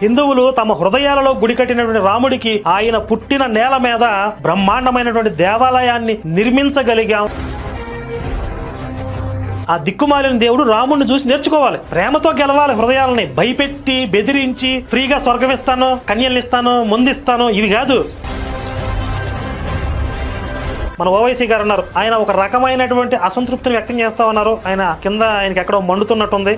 హిందువులు తమ హృదయాలలో గుడి కట్టినటువంటి రాముడికి ఆయన పుట్టిన నేల మీద బ్రహ్మాండమైనటువంటి దేవాలయాన్ని నిర్మించగలిగాం. ఆ దిక్కుమాలిన దేవుడు రాముడిని చూసి నేర్చుకోవాలి. ప్రేమతో గెలవాలి హృదయాలని. భయపెట్టి బెదిరించి ఫ్రీగా స్వర్గం ఇస్తాను కన్యల్ని ఇస్తాను ముందిస్తాను ఇవి కాదు. మన ఓవైసీ గారు అన్నారు ఆయన ఒక రకమైనటువంటి అసంతృప్తిని వ్యక్తం చేస్తా ఉన్నారు. ఆయన కింద ఆయనకి ఎక్కడో మండుతున్నట్టుంది.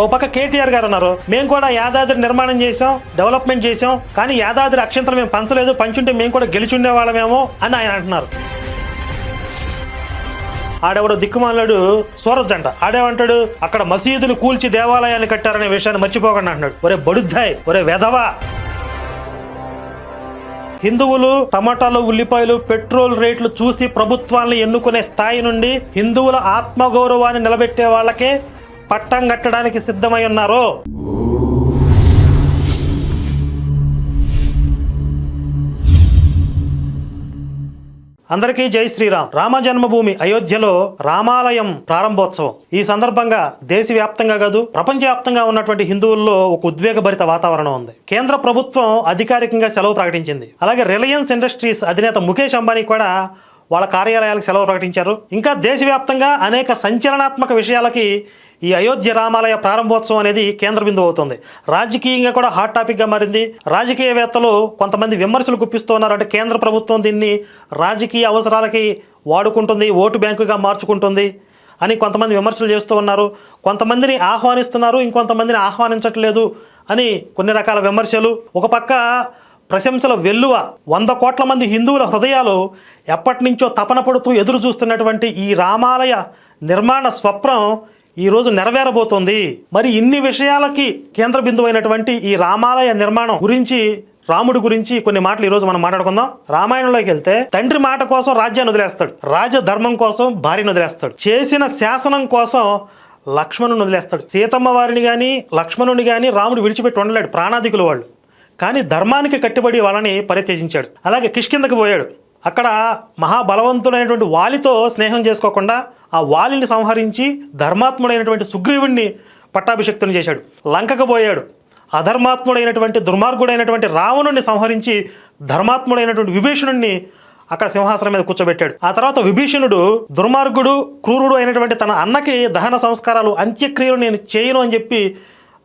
ఓ పక్క కేటీఆర్ గారు ఉన్నారు మేము కూడా యాదాద్రి నిర్మాణం చేసాం డెవలప్మెంట్ చేసాం కానీ యాదాద్రి అక్షంతరం మేము పంచలేదు పంచుంటే మేము కూడా గెలిచుండే వాళ్ళమేమో అని ఆయన అంటున్నారు. ఆడెవడో దిక్కుమాలాడు సూరజ్ అంట. ఆడేమంటాడు? అక్కడ మసీదుని కూల్చి దేవాలయాన్ని కట్టారనే విషయాన్ని మర్చిపోకండి అంటున్నాడు. ఒరే బడుద్దాయ్ ఒరే వెధవా! హిందువులు టమాటాలు ఉల్లిపాయలు పెట్రోల్ రేట్లు చూసి ప్రభుత్వాలను ఎన్నుకునే స్థాయి నుండి హిందువుల ఆత్మగౌరవాన్ని నిలబెట్టే వాళ్ళకే పట్టం కట్టడానికి సిద్ధమై ఉన్నారు? అందరికీ జై శ్రీరామ్. రామ జన్మభూమి అయోధ్యలో రామాలయం ప్రారంభోత్సవం. ఈ సందర్భంగా దేశవ్యాప్తంగా కాదు ప్రపంచవ్యాప్తంగా ఉన్నటువంటి హిందువుల్లో ఒక ఉద్వేగభరిత వాతావరణం ఉంది. కేంద్ర ప్రభుత్వం అధికారికంగా సెలవు ప్రకటించింది. అలాగే రిలయన్స్ ఇండస్ట్రీస్ అధినేత ముఖేష్ అంబానీ కూడా వాళ్ళ కార్యాలయాలకు సెలవు ప్రకటించారు. ఇంకా దేశవ్యాప్తంగా అనేక సంచలనాత్మక విషయాలకి ఈ అయోధ్య రామాలయ ప్రారంభోత్సవం అనేది కేంద్ర బిందువు అవుతుంది. రాజకీయంగా కూడా హాట్ టాపిక్గా మారింది. రాజకీయవేత్తలు కొంతమంది విమర్శలు గుప్పిస్తున్నారు అంటే కేంద్ర ప్రభుత్వం దీన్ని రాజకీయ అవసరాలకి వాడుకుంటుంది ఓటు బ్యాంకుగా మార్చుకుంటుంది అని కొంతమంది విమర్శలు చేస్తూ ఉన్నారు. కొంతమందిని ఆహ్వానిస్తున్నారు ఇంకొంతమందిని ఆహ్వానించట్లేదు అని కొన్ని రకాల విమర్శలు. ఒక పక్క ప్రశంసల వెల్లువ వంద కోట్ల మంది హిందువుల హృదయాలు ఎప్పటి నుంచో తపన పడుతూ ఎదురు చూస్తున్నటువంటి ఈ రామాలయ నిర్మాణ స్వప్నం ఈరోజు నెరవేరబోతోంది. మరి ఇన్ని విషయాలకి కేంద్ర బిందువైనటువంటి ఈ రామాలయ నిర్మాణం గురించి రాముడి గురించి కొన్ని మాటలు ఈరోజు మనం మాట్లాడుకుందాం. రామాయణంలోకి వెళ్తే తండ్రి మాట కోసం రాజ్యాన్ని వదిలేస్తాడు. రాజధర్మం కోసం భార్యను వదిలేస్తాడు. చేసిన శాసనం కోసం లక్ష్మణుని వదిలేస్తాడు. సీతమ్మ వారిని కానీ లక్ష్మణుని కానీ రాముడు విడిచిపెట్టి ఉండలేడు. ప్రాణాధికులు వాళ్ళు. కానీ ధర్మానికి కట్టుబడి వాళ్ళని పరిత్యజించాడు. అలాగే కిష్కిందకి పోయాడు. అక్కడ మహాబలవంతుడైనటువంటి వాలితో స్నేహం చేసుకోకుండా ఆ వాలిని సంహరించి ధర్మాత్ముడైనటువంటి సుగ్రీవుణ్ణి పట్టాభిషక్తుని చేశాడు. లంకకు పోయాడు. అధర్మాత్ముడైనటువంటి దుర్మార్గుడైనటువంటి రావణుణ్ణి సంహరించి ధర్మాత్ముడైనటువంటి విభీషణుణ్ణి అక్కడ సింహాసనం మీద కూర్చోబెట్టాడు. ఆ తర్వాత విభీషణుడు దుర్మార్గుడు క్రూరుడు అయినటువంటి తన అన్నకి దహన సంస్కారాలు అంత్యక్రియలు నేను చేయను అని చెప్పి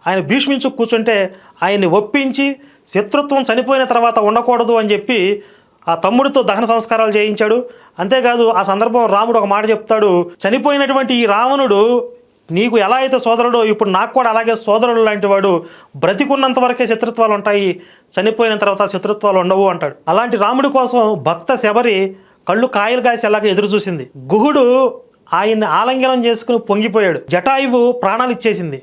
ఆయన భీష్మించు కూర్చుంటే ఆయన్ని ఒప్పించి శత్రుత్వం చనిపోయిన తర్వాత ఉండకూడదు అని చెప్పి ఆ తమ్ముడితో దహన సంస్కారాలు చేయించాడు. అంతేకాదు ఆ సందర్భం రాముడు ఒక మాట చెప్తాడు. చనిపోయినటువంటి ఈ రావణుడు నీకు ఎలా అయితే సోదరుడో ఇప్పుడు నాకు కూడా అలాగే సోదరుడు లాంటి వాడు. బ్రతికున్నంత వరకే శత్రుత్వాలు ఉంటాయి. చనిపోయిన తర్వాత శత్రుత్వాలు ఉండవు అంటాడు. అలాంటి రాముడి కోసం భక్త శబరి కళ్ళు కాయలు కాసి అలాగే ఎదురు చూసింది. గుహుడు ఆయన్ని ఆలంగనం చేసుకుని పొంగిపోయాడు. జటాయువు ప్రాణాలు ఇచ్చేసింది.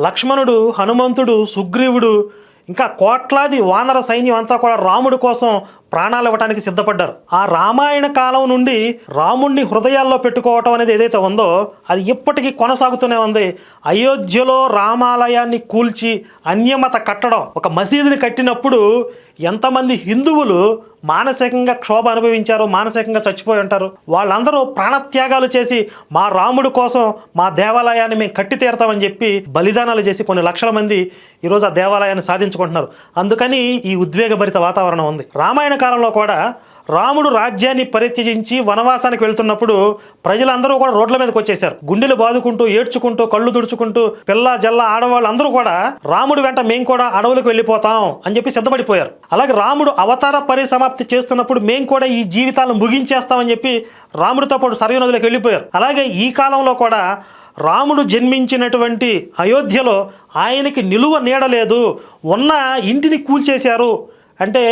లక్ష్మణుడు హనుమంతుడు సుగ్రీవుడు ఇంకా కోట్లాది వానర సైన్యం అంతా కూడా రాముడి కోసం ప్రాణాలు ఇవ్వడానికి సిద్ధపడ్డారు. ఆ రామాయణ కాలం నుండి రాముణ్ణి హృదయాల్లో పెట్టుకోవటం అనేది ఏదైతే ఉందో అది ఇప్పటికీ కొనసాగుతూనే ఉంది. అయోధ్యలో రామాలయాన్ని కూల్చి అన్యమత కట్టడం ఒక మసీదుని కట్టినప్పుడు ఎంతమంది హిందువులు మానసికంగా క్షోభ అనుభవించారు మానసికంగా చచ్చిపోయి ఉంటారు. వాళ్ళందరూ ప్రాణత్యాగాలు చేసి మా రాముడు కోసం మా దేవాలయాన్ని మేము కట్టి తీరతామని చెప్పి బలిదానాలు చేసి కొన్ని లక్షల మంది ఈరోజు ఆ దేవాలయాన్ని సాధించుకుంటున్నారు. అందుకని ఈ ఉద్వేగభరిత వాతావరణం ఉంది. రామాయణ కాలంలో కూడా రాముడు రాజ్యాన్ని పరిత్యజించి వనవాసానికి వెళ్తున్నప్పుడు ప్రజలందరూ కూడా రోడ్ల మీదకి వచ్చేసారు గుండెలు బాదుకుంటూ ఏడ్చుకుంటూ కళ్ళు తుడుచుకుంటూ పిల్ల జల్ల ఆడవాళ్ళు అందరూ కూడా రాముడు వెంట మేము కూడా అడవులకు వెళ్ళిపోతాం అని చెప్పి సిద్ధపడిపోయారు. అలాగే రాముడు అవతార పరిసమాప్తి చేస్తున్నప్పుడు మేము కూడా ఈ జీవితాలను ముగించేస్తామని చెప్పి రాముడితో పాటు సరయు నదులకు వెళ్ళిపోయారు. అలాగే ఈ కాలంలో కూడా రాముడు జన్మించినటువంటి అయోధ్యలో ఆయనకి నిలువ నీడలేదు ఉన్న ఇంటిని కూల్చేశారు. అంటే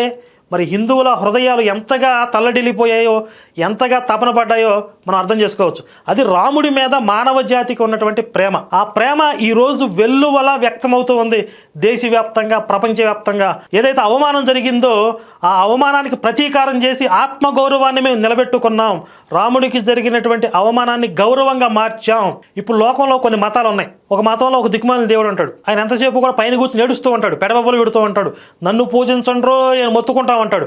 మరి హిందువుల హృదయాలు ఎంతగా తల్లడిల్లిపోయాయో ఎంతగా తపన పడ్డాయో మనం అర్థం చేసుకోవచ్చు. అది రాముడి మీద మానవ జాతికి ఉన్నటువంటి ప్రేమ. ఆ ప్రేమ ఈరోజు వెల్లువల వ్యక్తమవుతూ ఉంది. దేశవ్యాప్తంగా ప్రపంచవ్యాప్తంగా. ఏదైతే అవమానం జరిగిందో ఆ అవమానానికి ప్రతీకారం చేసి ఆత్మగౌరవాన్ని మేము నిలబెట్టుకున్నాం. రాముడికి జరిగినటువంటి అవమానాన్ని గౌరవంగా మార్చాం. ఇప్పుడు లోకంలో కొన్ని మతాలు ఉన్నాయి ఒక మతంలో ఒక దిక్కుమాలిన దేవుడు ఉంటాడు. ఆయన ఎంతసేపు కూడా పైన కూర్చొని ఏడుస్తూ ఉంటాడు. పెడబొబ్బలు పెడుతూ ఉంటాడు. నన్ను పూజించండ్రో నేను మొత్తుకుంటాం ఉంటాడు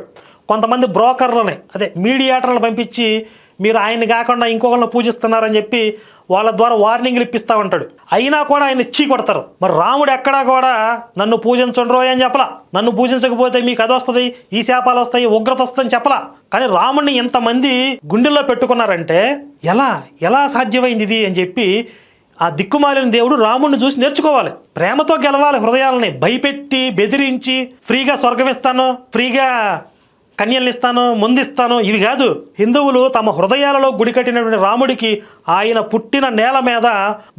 కొంతమంది బ్రోకర్లని అదే మీడియేటర్లను పంపించి మీరు ఆయన్ని కాకుండా ఇంకొకరిని పూజిస్తున్నారని చెప్పి వాళ్ళ ద్వారా వార్నింగ్లు ఇప్పిస్తూ ఉంటాడు అయినా కూడా ఆయన ఇచ్చి కొడతారు. మరి రాముడు ఎక్కడా కూడా నన్ను పూజించండ్రో అని చెప్పలా? నన్ను పూజించకపోతే మీకు అది వస్తుంది? ఈ శాపాలు వస్తాయి ఉగ్రత వస్తుందని చెప్పలా? కానీ రాముడిని ఇంతమంది గుండెల్లో పెట్టుకున్నారంటే ఎలా? ఎలా సాధ్యమైంది ఇది అని చెప్పి ఆ దిక్కుమాలిన దేవుడు రాముడిని చూసి నేర్చుకోవాలి. ప్రేమతో గెలవాలి హృదయాలని భయపెట్టి బెదిరించి ఫ్రీగా స్వర్గం ఇస్తాను ఫ్రీగా కన్యల్ని ఇస్తాను ముందిస్తాను. ఇవి కాదు. హిందువులు తమ హృదయాలలో గుడి కట్టినటువంటి రాముడికి ఆయన పుట్టిన నేల మీద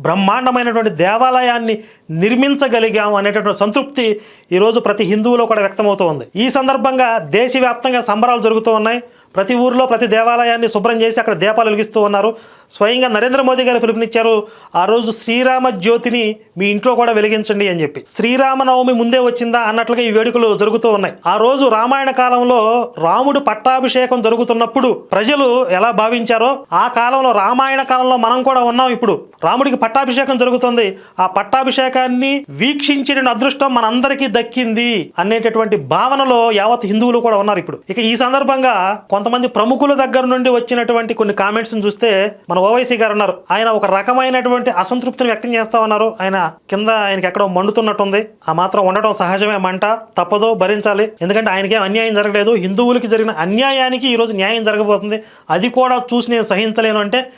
బ్రహ్మాండమైనటువంటి దేవాలయాన్ని నిర్మించగలిగాం అనేటటువంటి సంతృప్తి ఈరోజు ప్రతి హిందువులో కూడా వ్యక్తమవుతూ ఉంది. ఈ సందర్భంగా దేశవ్యాప్తంగా సంబరాలు జరుగుతూ ఉన్నాయి. ప్రతి ఊరిలో ప్రతి దేవాలయాన్ని శుభ్రం చేసి అక్కడ దీపాలు వెలిగిస్తూ ఉన్నారు. స్వయంగా నరేంద్ర మోదీ గారు పిలుపునిచ్చారు ఆ రోజు శ్రీరామ జ్యోతిని మీ ఇంట్లో కూడా వెలిగించండి అని చెప్పి. శ్రీరామనవమి ముందే వచ్చిందా అన్నట్లుగా ఈ వేడుకలు జరుగుతూ ఉన్నాయి. ఆ రోజు రామాయణ కాలంలో రాముడు పట్టాభిషేకం జరుగుతున్నప్పుడు ప్రజలు ఎలా భావించారో ఆ కాలంలో రామాయణ కాలంలో మనం కూడా ఉన్నాం ఇప్పుడు. రాముడికి పట్టాభిషేకం జరుగుతుంది. ఆ పట్టాభిషేకాన్ని వీక్షించిన అదృష్టం మనందరికీ దక్కింది అనేటటువంటి భావనలో యావత్ హిందువులు కూడా ఉన్నారు ఇప్పుడు. ఇక ఈ సందర్భంగా కొంత కొంతమంది ప్రముఖుల దగ్గర నుండి వచ్చినటువంటి కొన్ని కామెంట్స్ చూస్తే మన ఓవైసీ గారు ఉన్నారు ఆయన ఒక రకమైనటువంటి అసంతృప్తిని వ్యక్తం చేస్తా ఉన్నారు. ఆయన కింద ఆయనకి ఎక్కడో మండుతున్నట్టుంది. ఆ మాత్రం ఉండటం సహజమే మంట. తప్పదో భరించాలి. ఎందుకంటే ఆయనకేం అన్యాయం జరగలేదు. హిందువులకి జరిగిన అన్యాయానికి ఈరోజు న్యాయం జరగబోతుంది. అది కూడా చూసి నేను సహించలేను అంటే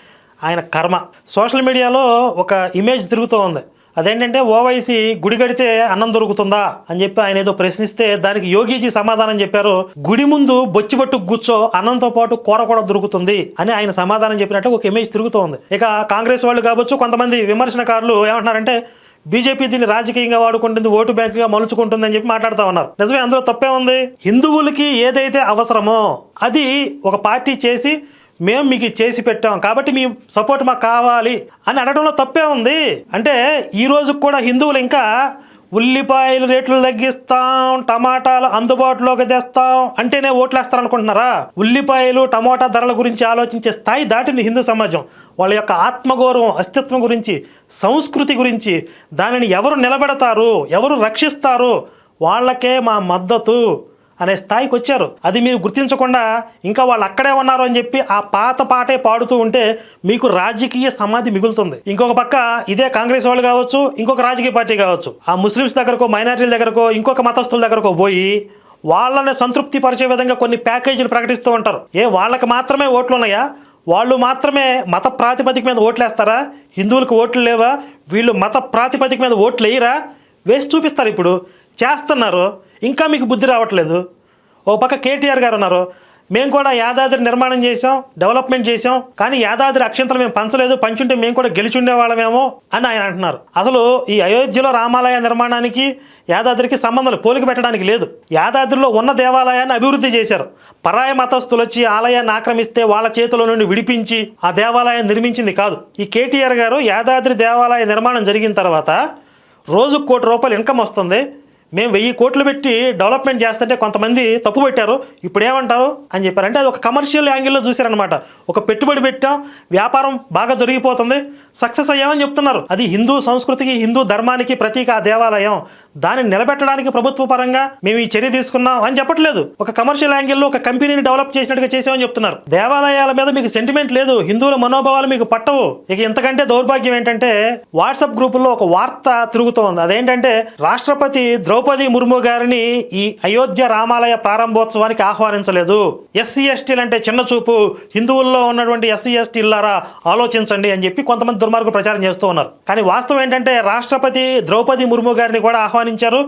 ఆయన కర్మ. సోషల్ మీడియాలో ఒక ఇమేజ్ తిరుగుతూ ఉంది. అదేంటంటే ఓవైసీ గుడి కడితే అన్నం దొరుకుతుందా అని చెప్పి ఆయన ఏదో ప్రశ్నిస్తే దానికి యోగీజీ సమాధానం చెప్పారు. గుడి ముందు బొచ్చిబట్టు కూర్చో అన్నంతో పాటు కూర కూడా దొరుకుతుంది అని ఆయన సమాధానం చెప్పినట్టు ఒక ఇమేజ్ తిరుగుతోంది. ఇక కాంగ్రెస్ వాళ్ళు కావచ్చు కొంతమంది విమర్శనకారులు ఏమంటున్నారంటే బీజేపీ దీన్ని రాజకీయంగా వాడుకుంటుంది ఓటు బ్యాంకుగా మలుచుకుంటుంది అని చెప్పి మాట్లాడుతూ ఉన్నారు. నిజమే అందులో తప్పే ఉంది. హిందువులకి ఏదైతే అవసరమో అది ఒక పార్టీ చేసి మేము మీకు చేసి పెట్టాం కాబట్టి మీ సపోర్ట్ మాకు కావాలి అని అడగడంలో తప్పే ఉంది. అంటే ఈ రోజు కూడా హిందువులు ఇంకా ఉల్లిపాయలు రేట్లు తగ్గిస్తాం టమాటాలు అందుబాటులోకి తెస్తాం అంటేనే ఓట్లేస్తారు అనుకుంటున్నారా ఉల్లిపాయలు టమాటా ధరల గురించి ఆలోచించే స్థాయి దాటింది హిందూ సమాజం. వాళ్ళ యొక్క ఆత్మగౌరవం అస్తిత్వం గురించి సంస్కృతి గురించి దానిని ఎవరు నిలబెడతారు ఎవరు రక్షిస్తారు వాళ్ళకే మా మద్దతు. అనే స్థాయికి వచ్చారు. అది మీరు గుర్తించకుండా ఇంకా వాళ్ళు అక్కడే ఉన్నారు అని చెప్పి ఆ పాత పాటే పాడుతూ ఉంటే మీకు రాజకీయ సమాధి మిగులుతుంది. ఇంకొక పక్క ఇదే కాంగ్రెస్ వాళ్ళు కావచ్చు ఇంకొక రాజకీయ పార్టీ కావచ్చు. ఆ ముస్లిమ్స్ దగ్గరకో మైనారిటీల దగ్గరకో ఇంకొక మతస్థుల దగ్గరకో పోయి వాళ్ళని సంతృప్తి పరిచే విధంగా కొన్ని ప్యాకేజీలు ప్రకటిస్తూ ఉంటారు. ఏ వాళ్ళకి మాత్రమే ఓట్లు ఉన్నాయా వాళ్ళు మాత్రమే మత ప్రాతిపదిక మీద ఓట్లు వేస్తారా హిందువులకు ఓట్లు లేవా? వీళ్ళు మత ప్రాతిపదిక మీద ఓట్లు వేయరా వేసి చూపిస్తారు ఇప్పుడు. చేస్తున్నారు. ఇంకా మీకు బుద్ధి రావట్లేదు. ఓ పక్క కేటీఆర్ గారు ఉన్నారు. మేము కూడా యాదాద్రి నిర్మాణం చేసాం డెవలప్మెంట్ చేసాం కానీ యాదాద్రి అక్షంతలు మేము పంచలేదు పంచుంటే మేము కూడా గెలిచి ఉండేవాళ్ళమేమో అని ఆయన అంటున్నారు. అసలు ఈ అయోధ్యలో రామాలయ నిర్మాణానికి యాదాద్రికి సంబంధాలు పోలిక పెట్టడానికి లేదు. యాదాద్రిలో ఉన్న దేవాలయాన్ని అభివృద్ధి చేశారు. పరాయ మతస్థులు వచ్చి ఆలయాన్ని ఆక్రమిస్తే వాళ్ళ చేతిలో నుండి విడిపించి ఆ దేవాలయం నిర్మించింది కాదు. ఈ కేటీఆర్ గారు యాదాద్రి దేవాలయ నిర్మాణం జరిగిన తర్వాత రోజుకు కోటి రూపాయలు ఇన్కమ్ వస్తుంది. మేము వెయ్యి కోట్లు పెట్టి డెవలప్మెంట్ చేస్తుంటే కొంతమంది తప్పు పెట్టారు ఇప్పుడు ఏమంటారు అని చెప్పారు. అంటే అది ఒక కమర్షియల్ యాంగిల్లో చూశారనమాట ఒక పెట్టుబడి పెట్టాం వ్యాపారం బాగా జరిగిపోతుంది సక్సెస్ అయ్యామని చెప్తున్నారు. అది హిందూ సంస్కృతికి హిందూ ధర్మానికి ప్రతీక ఆ దేవాలయం. దాన్ని నిలబెట్టడానికి ప్రభుత్వ పరంగా మేము ఈ చర్య తీసుకున్నాం అని చెప్పట్లేదు. ఒక కమర్షియల్ యాంగిల్లో ఒక కంపెనీని డెవలప్ చేసినట్టుగా చేసామని చెప్తున్నారు. దేవాలయాల మీద మీకు సెంటిమెంట్ లేదు హిందువుల మనోభావాలు మీకు పట్టవు. ఇక ఇంతకంటే దౌర్భాగ్యం ఏంటంటే వాట్సాప్ గ్రూపుల్లో ఒక వార్త తిరుగుతోంది. అదేంటంటే రాష్ట్రపతి ద్రౌపది ముర్ము గారిని ఈ అయోధ్య రామాలయ ప్రారంభోత్సవానికి ఆహ్వానించలేదు. ఎస్సీ ఎస్టీలు అంటే చిన్న చూపు. హిందువుల్లో ఉన్నటువంటి ఎస్సీ ఎస్టీలారా ఆలోచించండి అని చెప్పి కొంతమంది దుర్మార్గులు ప్రచారం చేస్తూ ఉన్నారు. కానీ వాస్తవం ఏంటంటే రాష్ట్రపతి ద్రౌపది ముర్ము గారిని కూడా ఆహ్వానించారు.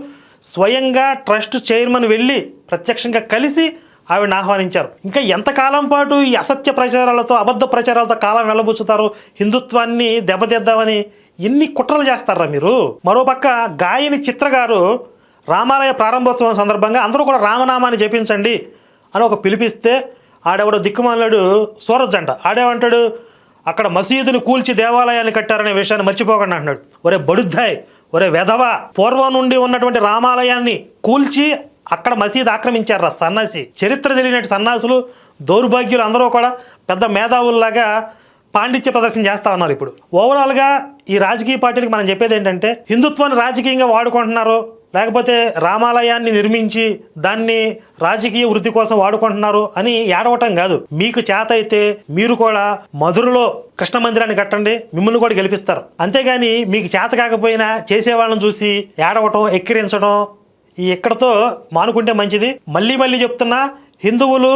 స్వయంగా ట్రస్ట్ చైర్మన్ వెళ్ళి ప్రత్యక్షంగా కలిసి ఆవిడని ఆహ్వానించారు. ఇంకా ఎంతకాలం పాటు ఈ అసత్య ప్రచారాలతో అబద్ధ ప్రచారాలతో కాలం వెళ్ళబుచ్చుతారు హిందుత్వాన్ని దెబ్బతీద్దామని ఎన్ని కుట్రలు చేస్తారా మీరు? మరోపక్క గాయని చిత్ర గారు రామాలయ ప్రారంభోత్సవం సందర్భంగా అందరూ కూడా రామనామాన్ని జపించండి అని ఒక పిలిపిస్తే ఆడెవడో దిక్కుమాలాడు సూరజ్ అంట. ఆడేమంటాడు? అక్కడ మసీదుని కూల్చి దేవాలయాన్ని కట్టారనే విషయాన్ని మర్చిపోకండి అంటున్నాడు. ఒరే బడుద్దాయ్ ఒరే వెధవ పూర్వం నుండి ఉన్నటువంటి రామాలయాన్ని కూల్చి అక్కడ మసీదు ఆక్రమించారు సన్నాసి. చరిత్ర తెలియనట్టు సన్నాసులు దౌర్భాగ్యులు అందరూ కూడా పెద్ద మేధావుల్లాగా పాండిత్య ప్రదర్శన చేస్తా ఉన్నారు ఇప్పుడు. ఓవరాల్గా ఈ రాజకీయ పార్టీలకు మనం చెప్పేది ఏంటంటే హిందుత్వాన్ని రాజకీయంగా వాడుకుంటున్నారు లేకపోతే రామాలయాన్ని నిర్మించి దాన్ని రాజకీయ వృద్ధి కోసం వాడుకుంటున్నారు అని ఏడవటం కాదు. మీకు చేత అయితే మీరు కూడా మధురలో కృష్ణ మందిరాన్ని కట్టండి మిమ్మల్ని కూడా గెలిపిస్తారు. అంతేగాని మీకు చేత కాకపోయినా చేసేవాళ్ళని చూసి ఏడవటం ఎక్కిరించడం ఈ ఇక్కడతో మానుకుంటే మంచిది. మళ్ళీ మళ్ళీ చెప్తున్నా హిందువులు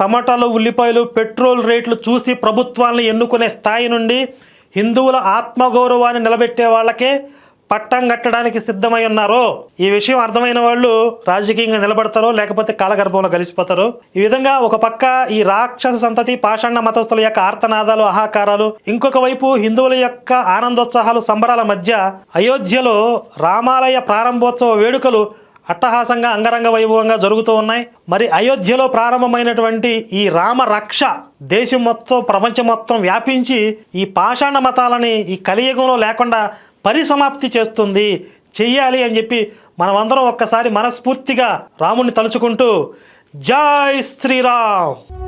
టమాటాలు ఉల్లిపాయలు పెట్రోల్ రేట్లు చూసి ప్రభుత్వాలను ఎన్నుకునే స్థాయి నుండి హిందువుల ఆత్మగౌరవాన్ని నిలబెట్టే వాళ్ళకే పట్టం కట్టడానికి సిద్ధమై ఉన్నారో ఈ విషయం అర్థమైన వాళ్ళు రాజకీయంగా నిలబడతారో లేకపోతే కాలగర్భంలో కలిసిపోతారు ఈ విధంగా ఒక పక్క ఈ రాక్షస సంతతి పాషాణ మతస్థుల యొక్క ఆర్తనాదాలు ఆహాకారాలు ఇంకొక వైపు హిందువుల యొక్క ఆనందోత్సాహాలు సంబరాల మధ్య అయోధ్యలో రామాలయ ప్రారంభోత్సవ వేడుకలు అట్టహాసంగా అంగరంగ వైభవంగా జరుగుతూ ఉన్నాయి. మరి అయోధ్యలో ప్రారంభమైనటువంటి ఈ రామ రక్ష దేశం మొత్తం ప్రపంచం మొత్తం వ్యాపించి ఈ పాషాణ మతాలని ఈ కలియుగంలో లేకుండా పరిసమాప్తి చేస్తుంది. చెయ్యాలి అని చెప్పి మనమందరం ఒక్కసారి మనస్ఫూర్తిగా రాముణ్ణి తలుచుకుంటూ జై శ్రీరామ్.